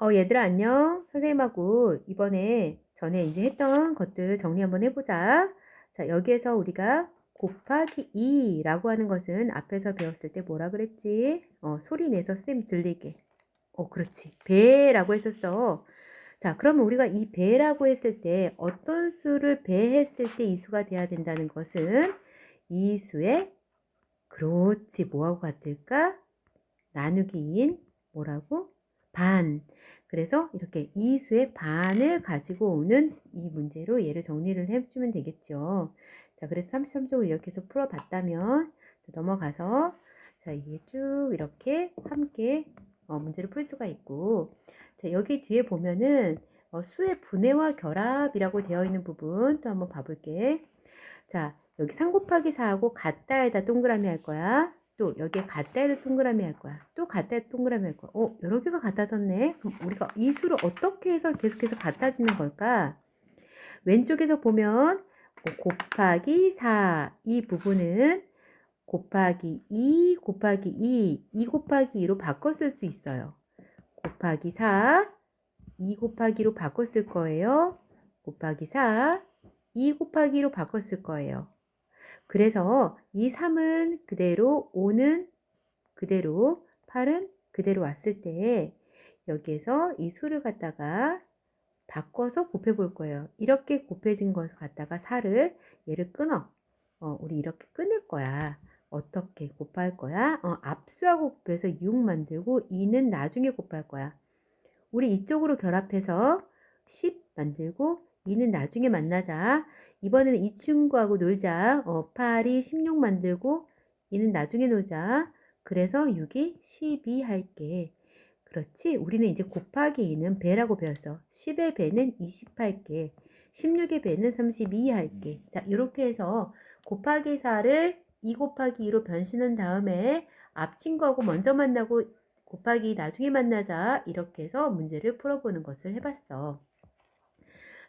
어, 얘들아, 안녕. 선생님하고 이번에 전에 이제 했던 것들 정리 한번 해보자. 자, 여기에서 우리가 곱하기 2라고 하는 것은 앞에서 배웠을 때 뭐라 그랬지? 어, 소리 내서 쌤 들리게. 어, 그렇지. 배라고 했었어. 자, 그러면 우리가 이 배라고 했을 때 어떤 수를 배했을 때 이 수가 돼야 된다는 것은 이 수의 그렇지. 뭐하고 같을까? 나누기인 뭐라고? 반. 그래서 이렇게 이 수의 반을 가지고 오는 이 문제로 얘를 정리를 해주면 되겠죠. 자, 그래서 33쪽을 이렇게 해서 풀어봤다면 넘어가서 자, 이게 쭉 이렇게 함께 어, 문제를 풀 수가 있고 자, 여기 뒤에 보면은 어, 수의 분해와 결합이라고 되어 있는 부분 또 한번 봐볼게. 자, 여기 3 곱하기 4하고 같다 에다 동그라미 할 거야. 또 여기에 같다에다 동그라미 할 거야. 또 같다에다 동그라미 할 거야. 어, 여러 개가 같아졌네. 그럼 우리가 이 수를 어떻게 해서 계속해서 같아지는 걸까? 왼쪽에서 보면 어, 곱하기 4. 이 부분은 곱하기 2, 곱하기 2, 2 곱하기 2로 바꿔 쓸 수 있어요. 곱하기 4, 2 곱하기 2로 바꿔 쓸 거예요. 곱하기 4, 2 곱하기 2로 바꿔 쓸 거예요. 그래서 이 3은 그대로 5는 그대로 8은 그대로 왔을 때 여기에서 이 수를 갖다가 바꿔서 곱해 볼 거예요. 이렇게 곱해진 것을 갖다가 4를 얘를 끊어. 어, 우리 이렇게 끊을 거야. 어떻게 곱할 거야? 어, 앞수하고 곱해서 6 만들고 2는 나중에 곱할 거야. 우리 이쪽으로 결합해서 10 만들고 2는 나중에 만나자. 이번에는 이 친구하고 놀자. 어, 8이 16 만들고 2는 나중에 놀자. 그래서 6이 12 할게. 그렇지? 우리는 이제 곱하기 2는 배라고 배웠어. 10의 배는 20 할게. 16의 배는 32 할게. 자, 이렇게 해서 곱하기 4를 2 곱하기 2로 변신한 다음에 앞 친구하고 먼저 만나고 곱하기 나중에 만나자. 이렇게 해서 문제를 풀어보는 것을 해봤어.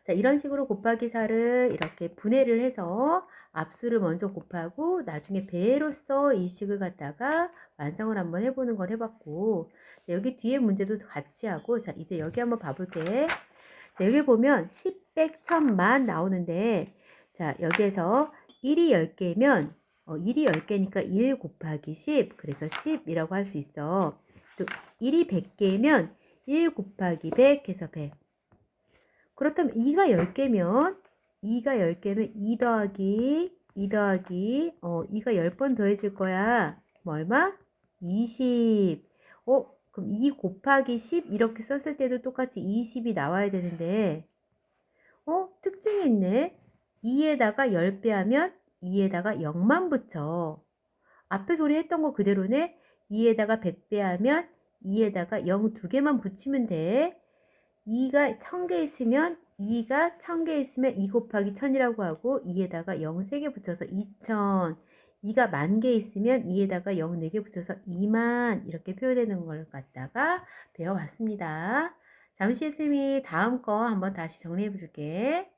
자, 이런 식으로 곱하기 4를 이렇게 분해를 해서 앞수를 먼저 곱하고 나중에 배로써 이 식을 갖다가 완성을 한번 해보는 걸 해봤고 자, 여기 뒤에 문제도 같이 하고 자 이제 여기 한번 봐볼게. 자 여기 보면 10, 100, 1000만 나오는데 자 여기에서 1이 10개면 어, 1이 10개니까 1 곱하기 10 그래서 10이라고 할 수 있어. 또 1이 100개면 1 곱하기 100 해서 100 그렇다면 2가 10개면 2가 10개면 2 더하기 2 더하기 어 2가 10번 더해질 거야. 뭐 얼마? 20. 어 그럼 2 곱하기 10 이렇게 썼을 때도 똑같이 20이 나와야 되는데 어 특징이 있네. 2에다가 10배 하면 2에다가 0만 붙여. 앞에 소리 했던 거 그대로네. 2에다가 100배 하면 2에다가 0 두 개만 붙이면 돼. 2가 1000개 있으면 2가 1000개 있으면 2 곱하기 1000이라고 하고 2에다가 0 3개 붙여서 2000 2가 만 개 있으면 2에다가 0 4개 붙여서 2만 이렇게 표현되는 걸 갖다가 배워봤습니다. 잠시 쌤이 다음 거 한번 다시 정리해 줄게.